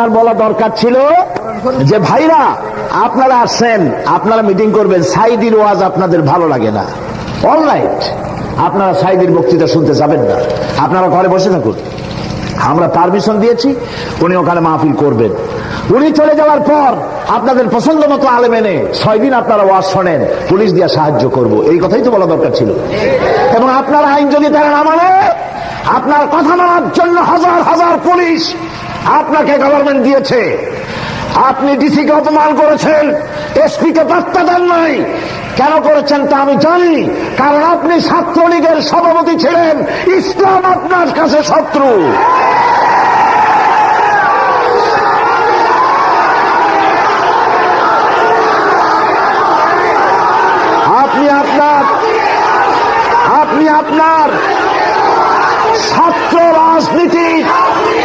আপনার বলা দরকার ছিল যে, ভাইরা, আপনারা আসছেন, আপনারা মিটিং করবেন। সাইদির ওয়াজ আপনাদের ভালো লাগে না। অল রাইট আপনারা সাইদির বক্তৃতা শুনতে যাবেন না। আপনারা ঘরে বসে থাকুন। আমরা পারমিশন দিয়েছি, উনি ওখানে মাহফিল করবেন। উনি চলে যাওয়ার পর আপনাদের পছন্দ মতো আলেম এনে ছয় দিন আপনারা ওয়াজ শোনেন, পুলিশ দিয়ে সাহায্য করব। এই কথাই তো বলা দরকার ছিল। এবং আপনার আইন যদি তারা না মানে আপনার কথা মানার জন্য হাজার হাজার পুলিশ আপনাকে গভর্নমেন্ট দিয়েছে। আপনি ডিসিকে অপমান করেছেন এসপি কে পাত্তা দেন নাই। কেন করেছেন তা আমি জানি, কারণ আপনি ছাত্রলীগের সভাপতি ছিলেন। ইসলাম আপনার কাছে শত্রু আপনি আপনার আপনি আপনার ছাত্র রাজনীতি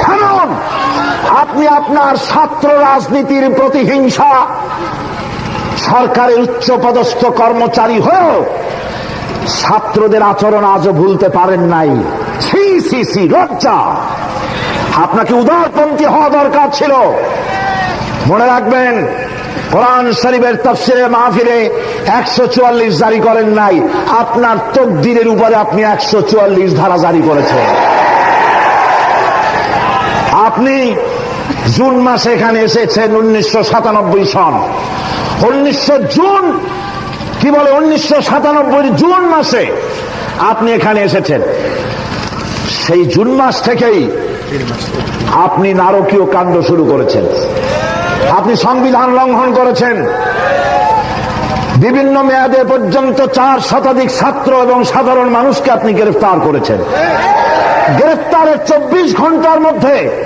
থামুন আপনি আপনার ছাত্র রাজনীতির প্রতিহিংসা সরকারের উচ্চপদস্থ কর্মচারী হয়েও ছাত্রদের আচরণ আজও ভুলতে পারেন নাই। সি সি সি লজ্জা। আপনাকে উদারপন্থী হওয়া দরকার ছিল। মনে রাখবেন, কোরআন শরীফের তফসিরে মাহফিলে একশো চুয়াল্লিশ জারি করেন নাই। আপনার তকদিরের উপরে আপনি একশো চুয়াল্লিশ ধারা জারি করেছেন। আপনি জুন মাসে এখানে এসেছেন উনিশশো সাতানব্বই সন। উনিশশো জুন, কি বলে, উনিশশো সাতানব্বই জুন মাসে আপনি এখানে এসেছেন। সেই জুন মাস থেকেই আপনি নারকীয় কাণ্ড শুরু করেছেন। আপনি সংবিধান লঙ্ঘন করেছেন। বিভিন্ন মেয়াদে পর্যন্ত চার শতাধিক ছাত্র এবং সাধারণ মানুষকে আপনি গ্রেফতার করেছেন। গ্রেফতারের চব্বিশ ঘণ্টার মধ্যে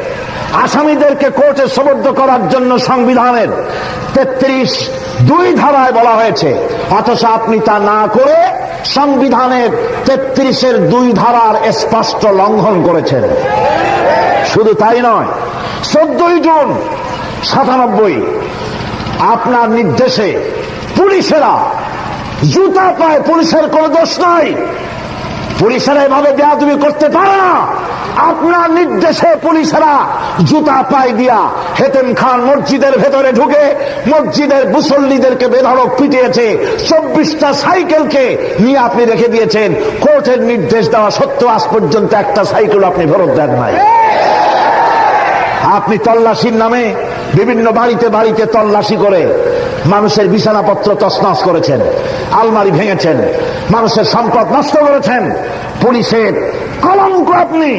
আসামিদেরকে কোর্টে সোবর্দ করার জন্য সংবিধানের তেত্রিশ দুই ধারায় বলা হয়েছে, অথচ আপনি তা না করে সংবিধানের তেত্রিশের দুই ধারার স্পষ্ট লঙ্ঘন করেছেন। শুধু তাই নয়, চোদ্দই জুন সাতানব্বই, আপনার নির্দেশে পুলিশেরা জুতা পায়, পুলিশের কোন দোষ নাই। পুলিশেরা এভাবে বেয়াদবি করতে পারে না। আপনার নির্দেশে পুলিশেরা জুতা পাই দিয়া হেতেম খান মসজিদের ভেতরে ঢুকে মসজিদের মুসল্লিদেরকে বেধড়ক পিটিয়েছে। চব্বিশটা সাইকেলকে নিয়ে আপনি রেখে দিয়েছেন। কোর্টের নির্দেশ দেওয়া সত্ত্বেও আজ পর্যন্ত একটা সাইকেল আপনি ফেরত দেন নাই। আপনি তল্লাশির নামে বিভিন্ন বাড়িতে বাড়িতে তল্লাশি করে মানুষের বিছানাপত্র তসনস করেছেন, আলমারি ভেঙেছেন, মানুষের সম্পদ নষ্ট করেছেন। পুলিশের কলঙ্ক আপনি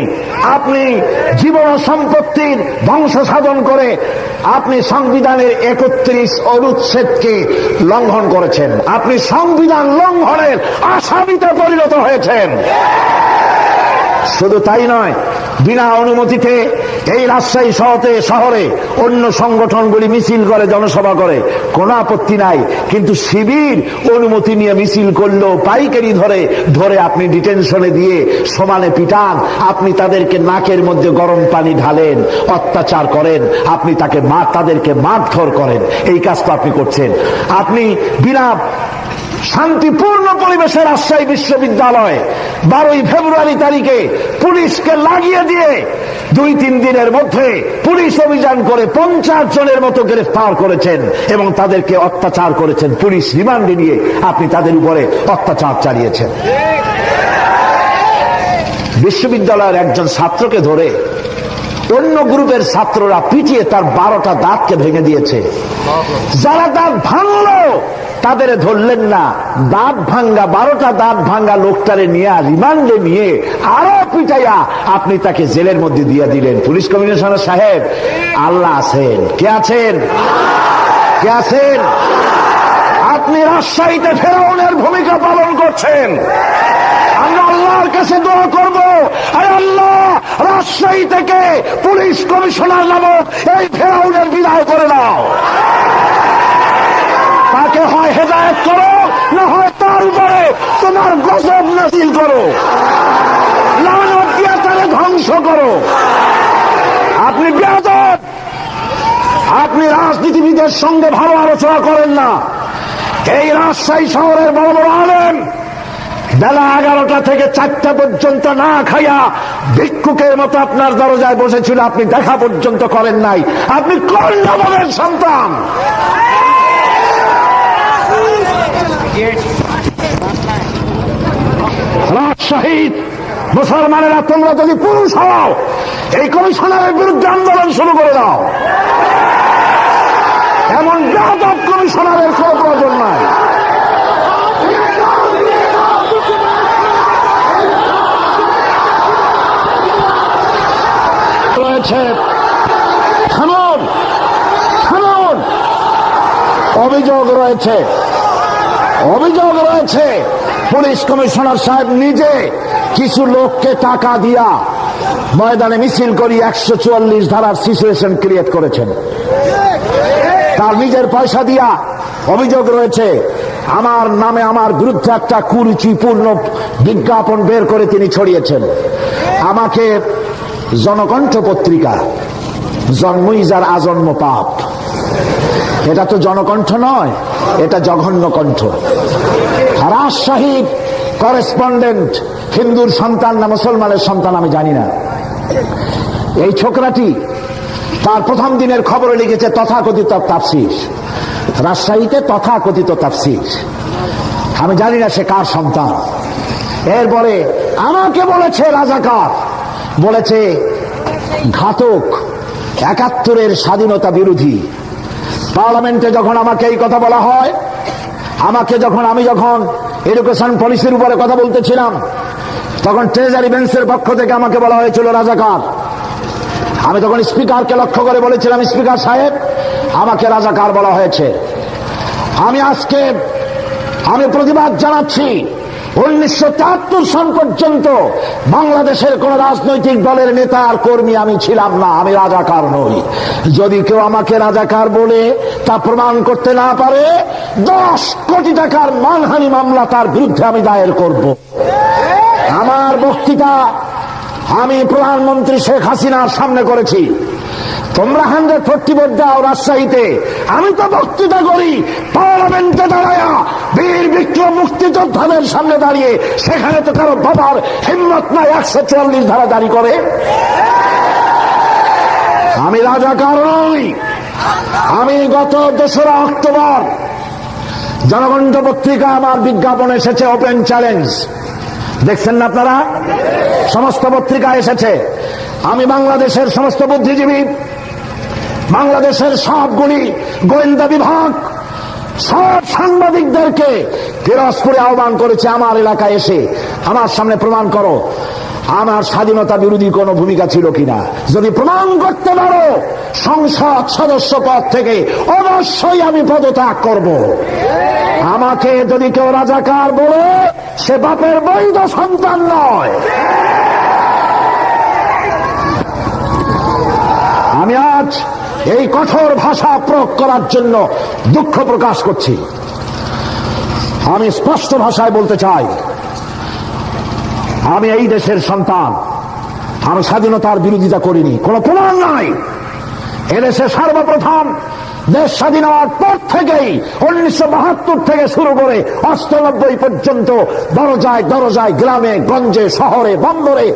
আপনি জীবন সম্পত্তির ধ্বংস সাধন করে আপনি সংবিধানের একত্রিশ অনুচ্ছেদকে লঙ্ঘন করেছেন। আপনি সংবিধান লঙ্ঘনের আসামিতে পরিণত হয়েছেন। শুধু তাই নয়, বিনা অনুমতিতে এই রাজশাহী শহরে শহরে অন্য সংগঠনগুলি মিছিল করে, জনসভা করে। কোনো আপত্তি নাই। কিন্তু শিবির অনুমতি নিয়ে মিছিল করলেও পাইকারি ধরে ধরে আপনি ডিটেনশনে দিয়ে সমানে পিটান। আপনি তাদেরকে নাকের মধ্যে গরম পানি ঢালেন, অত্যাচার করেন। আপনি তাকে মা, তাদেরকে মারধর করেন। এই কাজটা আপনি করছেন। আপনি বিনা শান্তিপূর্ণ পরিবেশে রাজশাহী বিশ্ববিদ্যালয় বারোই ফেব্রুয়ারি তারিখে পুলিশকে লাগিয়ে দিয়ে দুই তিন দিনের মধ্যে পুলিশ অভিযান করে পঞ্চাশ জনের মতো গ্রেফতার করেছেন এবং তাদেরকে অত্যাচার করেছেন। পুলিশ রিমান্ডে নিয়ে আপনি তাদের উপরে অত্যাচার চালিয়েছেন। বিশ্ববিদ্যালয়ের একজন ছাত্রকে ধরে অন্য গ্রুপের ছাত্ররা পিটিয়ে তার বারোটা দাঁতকে ভেঙে দিয়েছে। যারা দাঁত ভাঙলো তাদের ধরলেন না। দাঁত ভাঙ্গা, বারোটা দাঁত ভাঙ্গা লোকটারে নিয়ে, রিমান্ডে নিয়ে আরও পিটাইয়া আপনি তাকে জেলের মধ্যে দিয়ে দিলেন। পুলিশ কমিশনার সাহেব, আল্লাহ আছেন। কে আছেন? কে আছেন? আপনি রাজশাহীতে ফেরাউনের ভূমিকা পালন করছেন। আমরা আল্লাহর কাছে দোয়া করব। আরে আল্লাহ, রাজশাহী থেকে পুলিশ কমিশনার নামক এই ফেরাউনের বিদায় করে দাও। হয় হেদায়ত করো, না হয় তার উপরে তোমার গজব নাজিল করো। লানত ধ্বংস করো। আপনি বেয়াদব। আপনি রাজনীতিবিদের সঙ্গে ভালো আলোচনা করেন না। এই রাজশাহী শহরের বড় বড় আলেন বেলা এগারোটা থেকে চারটা পর্যন্ত না খাইয়া ভিক্ষুকের মতো আপনার দরজায় বসেছিল, আপনি দেখা পর্যন্ত করেন নাই। আপনি কর্ণবনের সন্তান। রাজশাহীদ মুসলমানেরা তোমরা যদি পুরুষ হও, এই কমিশনারের বিরুদ্ধে আন্দোলন শুরু করে দাও। এমন যাদব কমিশনারের কোন প্রয়োজন নাই। রয়েছে থামুন থামুন অভিযোগ রয়েছে। অভিযোগ রয়েছে, পুলিশ কমিশনার সাহেব নিজে কিছু লোককে টাকা দিয়া ময়দানে মিছিল করি একশো চুয়াল্লিশ ধারার সিচুয়েশন ক্রিয়েট করেছেন। তার নিজের পয়সা দিয়া অভিযোগ রয়েছে, আমার নামে আমার বিরুদ্ধে একটা কুরুচিপূর্ণ বিজ্ঞাপন বের করে তিনি ছড়িয়েছেন। আমাকে জনকণ্ঠ পত্রিকা, জন্মই যার আজন্ম পাপ। এটা তো জনকণ্ঠ নয়, এটা জঘন্য কণ্ঠ। রাজশাহীর করেসপন্ডেন্ট হিন্দুর সন্তান না মুসলমানের সন্তান আমি জানি না। এই ছোকরাটি তার প্রথম দিনের খবরে লিখেছে তথাকথিত তাফসির। রাজশাহীতে তথাকথিত তাফসির। আমি জানি না সে কার সন্তান। এরপরে আমাকে বলেছে রাজাকার, বলেছে ঘাতক, একাত্তরের স্বাধীনতা বিরোধী। পার্লামেন্টে যখন আমাকে এই কথা বলা হয়, আমাকে যখন আমি যখন এডুকেশন পলিসির উপরে কথা বলতেছিলাম, তখন ট্রেজারি বেঞ্চের পক্ষ থেকে আমাকে বলা হয়েছিল, রাজাকার। আমি তখন স্পিকারকে লক্ষ্য করে বলেছিলাম, স্পিকার সাহেব, আমাকে রাজাকার বলা হয়েছে। আমি আজকে, আমি প্রতিবাদ জানাচ্ছি উনিশশো সন পর্যন্ত বাংলাদেশের কোন রাজনৈতিক দলের নেতা আর কর্মী আমি ছিলাম না, আমি রাজাকার নই। যদি কেউ আমাকে রাজাকার বলে তা প্রমাণ করতে না পারে, দশ কোটি টাকার মানহানি মামলা তার বিরুদ্ধে আমি দায়ের করব। আমার বক্তৃতা আমি প্রধানমন্ত্রী শেখ হাসিনার সামনে করেছি। তোমরা হান্ড্রেড ফোর্টি ভোট দাও রাজশাহীতে। আমি তো বক্তৃতা করি, পার্লামেন্টে দাঁড়ায়া বীর বিক্রম মুক্তিযোদ্ধাদের সামনে দাঁড়িয়ে, সেখানে তো কারও বাবার হিম্মত নাই, একশো চুয়াল্লিশ ধারা জারি করে। আমি রাজাকার নই। আমি গত দোসরা অক্টোবর জনগণ্ঠ পত্রিকা আমার বিজ্ঞাপন এসেছে ওপেন চ্যালেঞ্জ দেখছেন না আপনারা? সমস্ত পত্রিকা এসেছে। আমি বাংলাদেশের সমস্ত বুদ্ধিজীবী বাংলাদেশের সবগুলি গোয়েন্দা বিভাগ, সব সাংবাদিকদেরকে পিরোজপুরে আহ্বান করেছে আমার এলাকায় এসে। আমার সামনে প্রমাণ করো, আমার স্বাধীনতা বিরোধী কোনো ভূমিকা ছিল কিনা? যদি প্রমাণ করতে পারো, সংসদ সদস্য পদ থেকে অবশ্যই আমি পদত্যাগ করব। আমাকে যদি কেউ রাজাকার বলে, সে বাপের বৈধ সন্তান নয়। আমি আজ এই কঠোর ভাষা প্রয়োগ করার জন্য দুঃখ প্রকাশ করছি। আমি স্পষ্ট ভাষায় বলতে চাই, আমি এই দেশের সন্তান, আমি স্বাধীনতার বিরোধিতা করিনি, কোন প্রমাণ নাই। এদেশে সর্বপ্রথম দেশ স্বাধীন হওয়ার পর থেকেই উনিশশো বাহাত্তর থেকে শুরু করে অষ্টানব্বই পর্যন্ত দরজায় দরজায় গ্রামে, গঞ্জে, শহরে, বন্দরে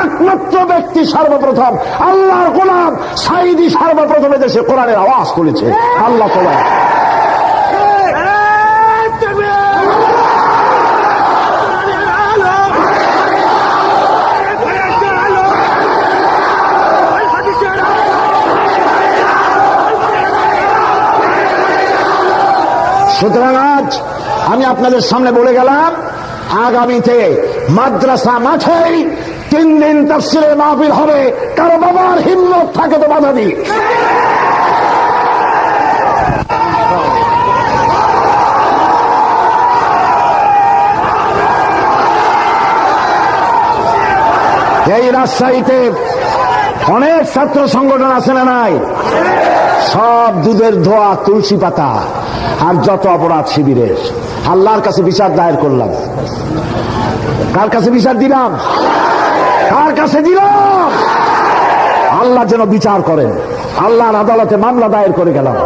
একমাত্র ব্যক্তি সর্বপ্রথম, আল্লাহর গোলাম সাইদি সর্বপ্রথমে দেশে কোরআনের আওয়াজ করেছে আল্লাহ কোরআন সুতরাং আজ আমি আপনাদের সামনে বলে গেলাম, আগামীতে মাদ্রাসা মাঠেই তিন দিন তফসিলে মাহফিল হবে, কারও বাবার হিম্মত থাকে তো বাধা দিই এই রাজশাহীতে অনেক ছাত্র সংগঠন আছে না নাই? সব দুধের ধোয়া তুলসী পাতা। আর যত অপরাধ শিবিরের, আল্লাহর কাছে বিচার দায়ের করলাম। কার কাছে বিচার দিলাম? কার কাছে দিলাম? আল্লাহ যেন বিচার করেন। আল্লাহর আদালতে মামলা দায়ের করে গেলাম।